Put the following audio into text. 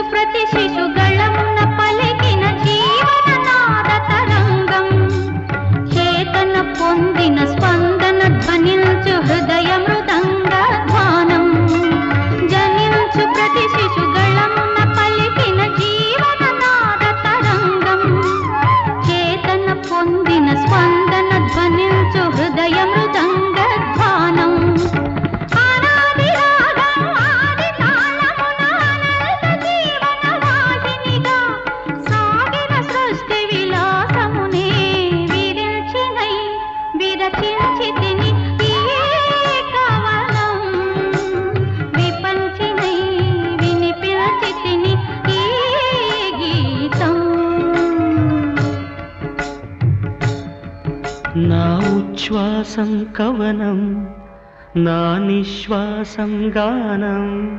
सुप्रति शिशु నా ఉచ్ఛ్వాసం కవనం నా నిశ్వాసం గానం.